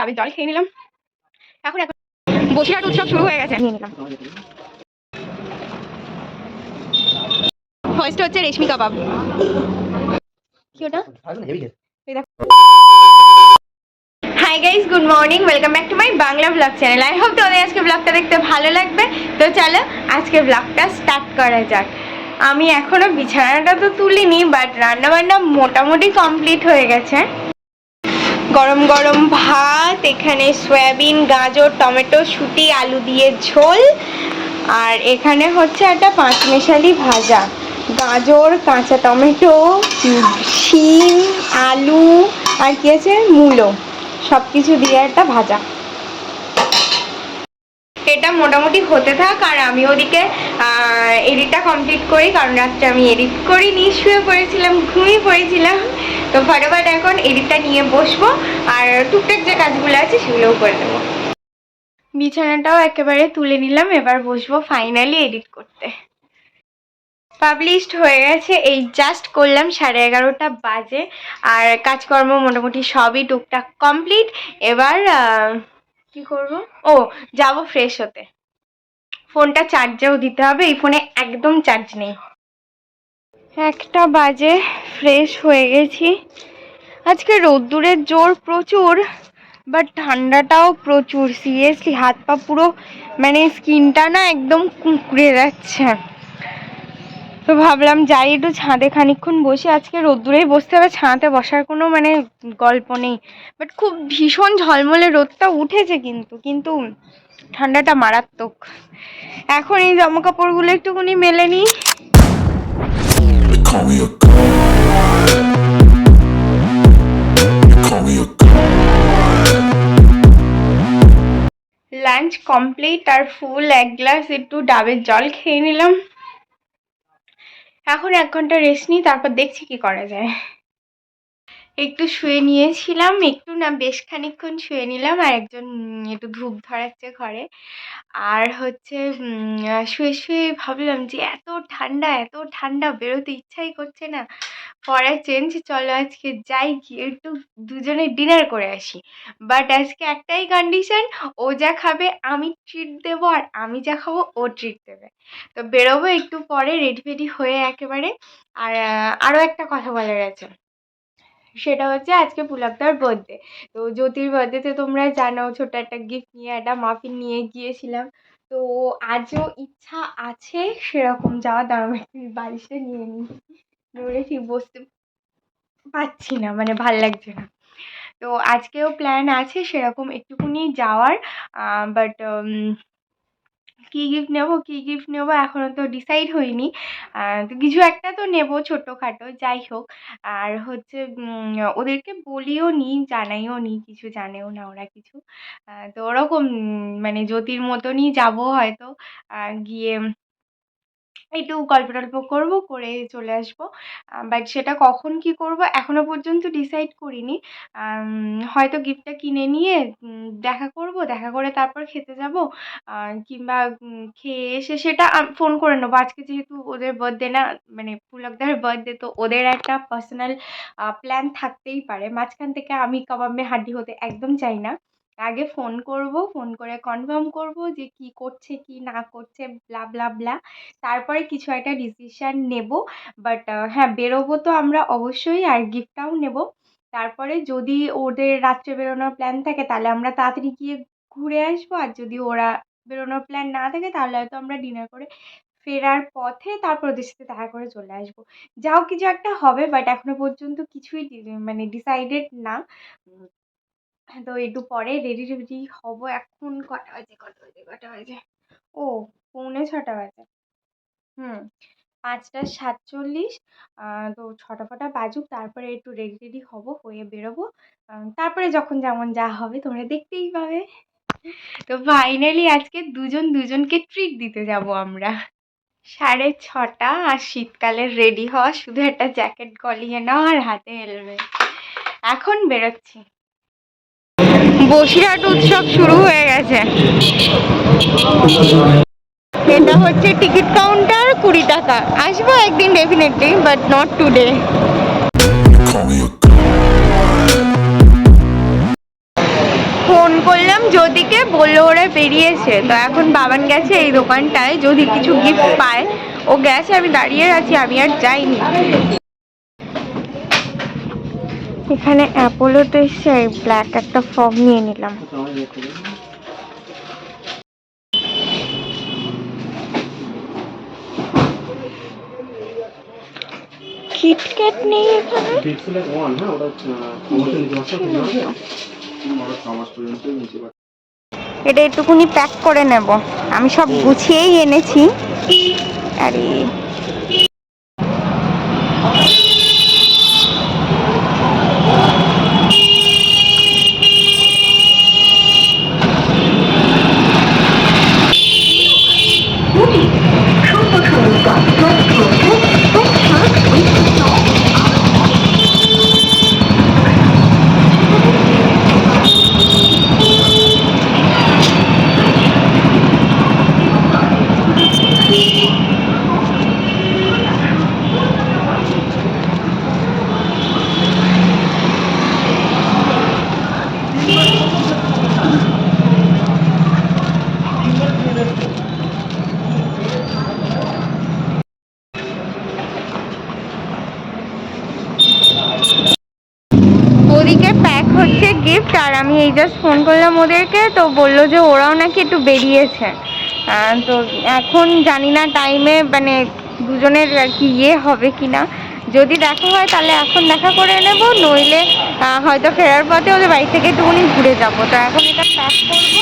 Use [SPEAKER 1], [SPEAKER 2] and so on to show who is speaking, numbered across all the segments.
[SPEAKER 1] ডাবের জল খেয়ে নিলাম। এখন এখন বসিরহাট উৎসব শুরু হয়ে গেছে। নিয়ে নিলাম। ফার্স্ট হচ্ছে রেশমি কাবাব। কি ওটা? Hi guys good morning welcome back to my Bangla blog channel I hope তোমাদের আজকে ব্লগটা দেখতে ভালো লাগবে। তো চলো আজকে ব্লগটা স্টার্ট করা যাক। আমি এখনও বিছানাটা তো তুলিনি বাট রান্নাবান্না মোটামুটি কমপ্লিট হয়ে গেছে। গরম গরম ভাত, এখানে সয়াবিন, গাজর, টমেটো, শুটি, আলু দিয়ে ঝোল। আর এখানে হচ্ছে একটা পাঁচমেশালি ভাজা। গাজর, কাঁচা টমেটো, শিম, আলু, আর কি আছে? মূলো। সব কিছু দিয়ে একটা ভাজা। এটা মোটামুটি হতে থাক, আর আমি ওদিকে এডিটটা কমপ্লিট করি, কারণ রাত্রে আমি এডিট করিনি, শুয়ে পড়েছিলাম, ঘুমিয়ে পড়েছিলাম। তো ফটাফট এখন এডিটটা নিয়ে বসবো আর টুকটাক যে কাজগুলো আছে সেগুলোও করে দেবো বিছানাটাও একেবারে তুলে নিলাম, এবার বসবো ফাইনালি এডিট করতে। পাবলিশড হয়ে গেছে, এই জাস্ট করলাম সাড়ে এগারোটা বাজে, আর কাজকর্ম মোটামুটি সবই টুকটাক কমপ্লিট এবার কি করব? ও, যাব ফ্রেশ হতে। ফোনটা চার্জেও দিতে হবে, এই ফোনে একদম চার্জ নেই। একটা বাজে ফ্রেশ হয়ে গেছি। আজকে রোদ্দুরের জোর প্রচুর বাট ঠান্ডাটাও প্রচুর সিরিয়াসলি হাত পা পুরো মানে স্কিনটা না একদম কুঁকড়ে যাচ্ছে। তো ভাবলাম যাই একটু ছাদে খানিকক্ষণ বসে, আজকে রোদ্দুরেই বসতে হবে, ছাদে বসার কোনো মানে গল্প নেই। বাট খুব ভীষণ ঝলমলে রোদটা উঠেছে কিন্তু কিন্তু ঠান্ডাটা মারাত্মক। এখন এই জামা কাপড়গুলো একটুখানি মেলে নিই। লাঞ্চ কমপ্লিট আর ফুল এক গ্লাস একটু ডাবের জল খেয়ে নিলাম। এখন এক ঘণ্টা রেস্ট নিই, তারপর দেখছি কি করা যায়। একটু শুয়ে নিয়েছিলাম, একটু না, বেশ খানিকক্ষণ শুয়ে নিলাম, আর একজন একটু ধূপ ধরাচ্ছে ঘরে। আর হচ্ছে শুয়ে শুয়ে ভাবলাম যে এত ঠান্ডা এত ঠান্ডা, বেরোতে ইচ্ছাই করছে না। পরে চেঞ্জ চলো আজকে যাই গিয়ে একটু দুজনে ডিনার করে আসি। বাট আজকে একটাই কন্ডিশন ও যা খাবে আমি ট্রিট দেবো আর আমি যা খাব ও ট্রিট দেবে। তো বেরোবো একটু পরে রেডি ফেডি হয়ে একেবারে। আর আরও একটা কথা বলার আছে। সেটা হচ্ছে আজকে পুলকদার বার্থডে তো জ্যোতির বার্থডেতে তোমরা জানো ছোট একটা গিফট নিয়ে, একটা মাফিন নিয়ে গিয়েছিলাম। তো আজও ইচ্ছা আছে সেরকম যাওয়া দাঁড়াবো বালিশটা নিয়ে নিই। নড়ে ঠিক বসতে পারছি না মানে ভালো লাগছে না। তো আজকেও প্ল্যান আছে সেরকম একটুকুনি যাওয়ার বাট কী গিফট নেব, কী গিফট নেব এখনও তো ডিসাইড হয়নি। তো কিছু একটা তো নেব ছোটোখাটো, যাই হোক। আর হচ্ছে ওদেরকে বলিও নি, জানাইও নি, কিছু জানেও না ওরা কিছু। তো ওরকম মানে জ্যোতির মতনই যাব হয়তো। গিয়ে একটু গল্প টল্প করব, করে চলে আসব। বাট সেটা কখন কি করব এখনও পর্যন্ত ডিসাইড করিনি। হয়তো গিফটটা কিনে নিয়ে দেখা করব, দেখা করে তারপর খেতে যাব। কিংবা খেয়ে এসে সেটা ফোন করে নেব। আজকে যেহেতু ওদের বার্থডে না মানে পুলকদার বার্থডে তো ওদের একটা পার্সোনাল প্ল্যান থাকতেই পারে। মাঝখান থেকে আমি কাবাব হাড্ডি হতে একদম চাই না। আগে ফোন করব, ফোন করে কনফার্ম করব যে কি করছে, কি না করছে, ব্লা ব্লা ব্লা। তারপরে কিছু একটা ডিসিশান নেব। বাট হ্যাঁ বেরোবো তো আমরা অবশ্যই আর গিফটটাও নেব। তারপরে যদি ওদের রাত্রে বেরোনোর প্ল্যান থাকে, তাহলে আমরা তাড়াতাড়ি গিয়ে ঘুরে আসব। আর যদি ওরা বেরোনোর প্ল্যান না থাকে, তাহলে হয়তো আমরা ডিনার করে ফেরার পথে তারপর ওদের সাথে দেখা করে চলে আসব। যাও, কিছু একটা হবে, বাট এখনও পর্যন্ত কিছুই মানে ডিসাইডেড না। তো একটু পরে রেডি রেডি হব এখন। কটা বাজে কটা বাজে কটা বাজে? ও, পৌনে ছটা বাজে। হুম, পাঁচটা সাতচল্লিশ। তো ছটা ফটা বাজুক, তারপরে একটু রেডি টেডি হব, হয়ে বেরোবো। তারপরে যখন যেমন যা হবে, তোমরা দেখতেই পাবে। তো ফাইনালি আজকে দুজন, দুজনকে ট্রিট দিতে যাব আমরা। সাড়ে ছটা, আর শীতকালে রেডি হওয়া শুধু একটা জ্যাকেট গলিয়ে নাও, আর হাতে হেলমেট এখন বেরোচ্ছি। বসিরহাট উৎসব শুরু হয়ে গেছে। এটা হচ্ছে টিকিট কাউন্টার কুড়ি টাকা। আসব একদিন definitely but not today. Phone করলাম যদিকে বলল ওরা বেরিয়েছে। তো এখন বাবান গেছে এই দোকানটায়, যদি কিছু গিফট পায়। ও গেছে, আমি দাঁড়িয়ে আছি, আমি আর যাইনি। এখানে অ্যাপোলোতে এসে ব্ল্যাক একটা ফগ নিয়ে নিলাম। কিটক্যাট নেই এখানে?
[SPEAKER 2] ওয়ান হ্যাঁ ওটা প্রমোশন নিতে পারছ ওটা ছমাস পর্যন্ত নিতে
[SPEAKER 1] এটা একটুখানি প্যাক করে নেব। আমি সব গুছিয়েই এনেছি। আরে ওদিকে প্যাক হচ্ছে গিফট আর আমি এই জাস্ট ফোন করলাম ওদেরকে, তো বলল যে ওরাও নাকি একটু বেরিয়েছে। তো এখন জানি না টাইমে মানে দুজনের আর কি ইয়ে হবে কি না যদি দেখা হয় তাহলে এখন দেখা করে নেব, নইলে হয়তো ফেরার পথে ওদের বাড়ি থেকে একটুখানি ঘুরে যাব। তো এখন এটা প্যাক করব।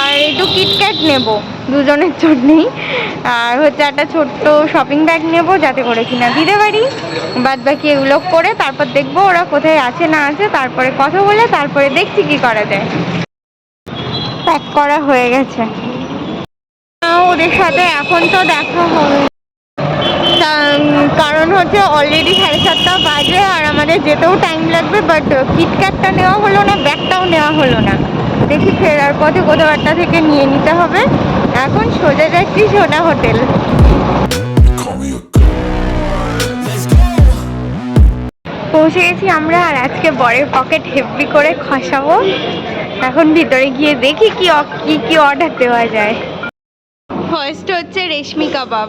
[SPEAKER 1] আর একটু কিটক্যাট নেব, দুজনের জন্যেই। আর হচ্ছে একটা ছোট্ট শপিং ব্যাগ নেব যাতে করে কিনা দিতে পারি। বাদ বাকি এগুলো করে তারপর দেখব ওরা কোথায় আছে না আছে, তারপরে কথা বলে তারপরে দেখছি কি করা যায়। প্যাক করা হয়ে গেছে। ওদের সাথে এখন তো দেখা হবে কারণ হচ্ছে অলরেডি সাড়ে সাতটা বাজে আর আমাদের যেতেও টাইম লাগবে বাট কিটক্যাটটা নেওয়া হলো না ব্যাগটাও নেওয়া হলো না। দেখি ফেরার পথে কোথাও একটা থেকে নিয়ে নিতে হবে। এখন সোজা যাচ্ছি সোনা হোটেল। পৌঁছে গেছি আমরা আর আজকে বরের পকেট হেভি করে খসাবো। এখন ভিতরে গিয়ে দেখি কি কি কি অর্ডার দেওয়া যায়। ফার্স্ট হচ্ছে reshmi kabab.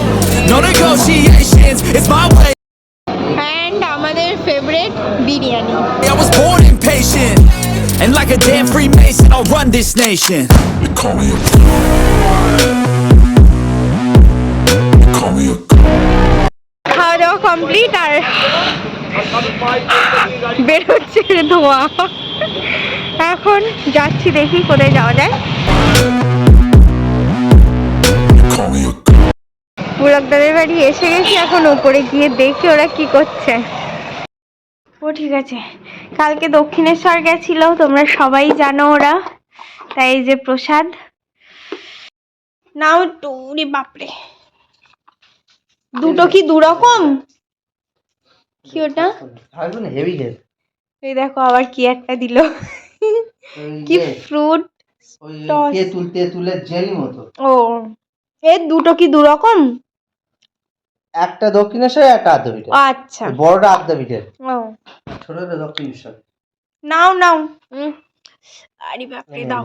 [SPEAKER 1] favourite biryani
[SPEAKER 3] I was born impatient And like a damn Freemason I'll run this nation
[SPEAKER 4] They call me a They call me a
[SPEAKER 1] খাওয়া দাওয়া কমপ্লিট আর বের হচ্ছে ধোঁয়া এখন যাচ্ছি দেখি কোথায় যাওয়া যায়
[SPEAKER 4] They call me a
[SPEAKER 1] পুলকদাদের বাড়ি এসে গেছি এখন ওপরে গিয়ে দেখি ওরা কি করছে ও ঠিক আছে। কালকে দক্ষিণেশ্বর গেছিল তোমরা সবাই জানো ওরা। তাই এই যে প্রসাদ। নাও একটু বাপরে। দুটো কি দু রকম কি ওটা?
[SPEAKER 5] থাকবে না হেভি খেয়ে
[SPEAKER 1] এই দেখো আবার কি একটা দিল। কি ফ্রুট।
[SPEAKER 5] তেঁতুল তেঁতুলের জেলি মতো।
[SPEAKER 1] ও এ দুটো কি দু রকম
[SPEAKER 5] একটা দক্ষিণেশ্বর একটা আদ্যাপীঠের।
[SPEAKER 1] আচ্ছা।
[SPEAKER 5] বড়টা আদ্যাপীঠের।
[SPEAKER 1] ও
[SPEAKER 5] ছোটটা দক্ষিণেশ্বর
[SPEAKER 1] নাও নাও। উম, আরে বাপরে দাও।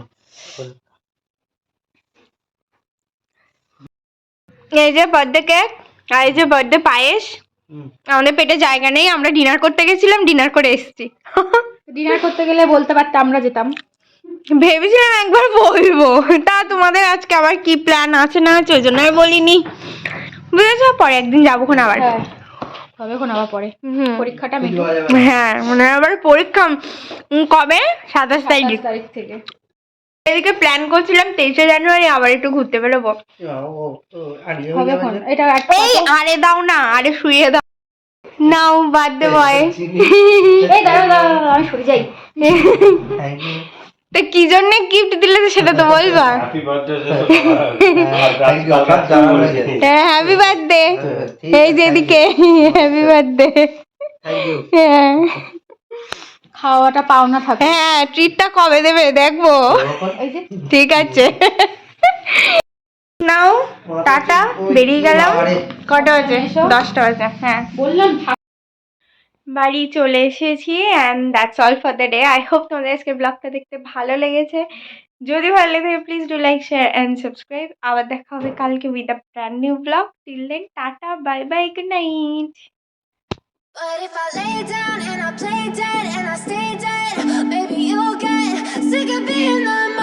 [SPEAKER 1] এই যে বার্থডে কেক আর এই যে বার্থডে পায়েস। আমাদের পেটে জায়গা নেই আমরা ডিনার করতে গেছিলাম ডিনার করে এসেছি।
[SPEAKER 6] ডিনার করতে গেলে বলতে পারতে আমরা যেতাম।
[SPEAKER 1] ভেবেছিলাম একবার বলব তা তোমাদের আজকে আবার কি প্ল্যান আছে না আছে ওই জন্য আর বলিনি। বুঝেছ? পরে একদিন যাব আবার।
[SPEAKER 6] হ্যাঁ তবে এখন আবার পরে। পরীক্ষাটা।
[SPEAKER 1] হ্যাঁ মানে আবার পরীক্ষা কবে? সাতাশ তারিখ।
[SPEAKER 6] তারিখ থেকে।
[SPEAKER 1] এদিকে প্ল্যান করছিলাম তেইশে জানুয়ারি আবার একটু ঘুরতে বেরোবো।
[SPEAKER 6] হবে। এটা
[SPEAKER 1] এই আরে দাও না আরে শুয়ে দাও। নাও বার্থডে বয়
[SPEAKER 6] এই দাঁড়াও দাঁড়াও আমি সরে যাই.
[SPEAKER 1] তো কি জন্য গিফট দিলে তো সেটা তো বলবা হ্যাঁ হ্যাপি বার্থডে এই যে এদিকে হ্যাপি বার্থডে
[SPEAKER 6] খাওয়াটা পাওনা থাকে
[SPEAKER 1] হ্যাঁ ট্রিটটা কবে দেবে দেখব। ঠিক আছে। নাও টাটা বেরিয়ে গেলাম। কটা বাজে? দশটা বাজে হ্যাঁ।
[SPEAKER 6] বললাম
[SPEAKER 1] বাড়ি চলে এসেছি and that's all for the day I hope তোমাদের আজকে ব্লগটা দেখতে ভালো লেগেছে। যদি ভালো লেগে থাকে please do like share and subscribe আবার দেখা হবে কালকে with a brand new blog till then tata bye bye good night
[SPEAKER 7] But if I lay down and I play dead and I stay dead, maybe you'll get sick of being the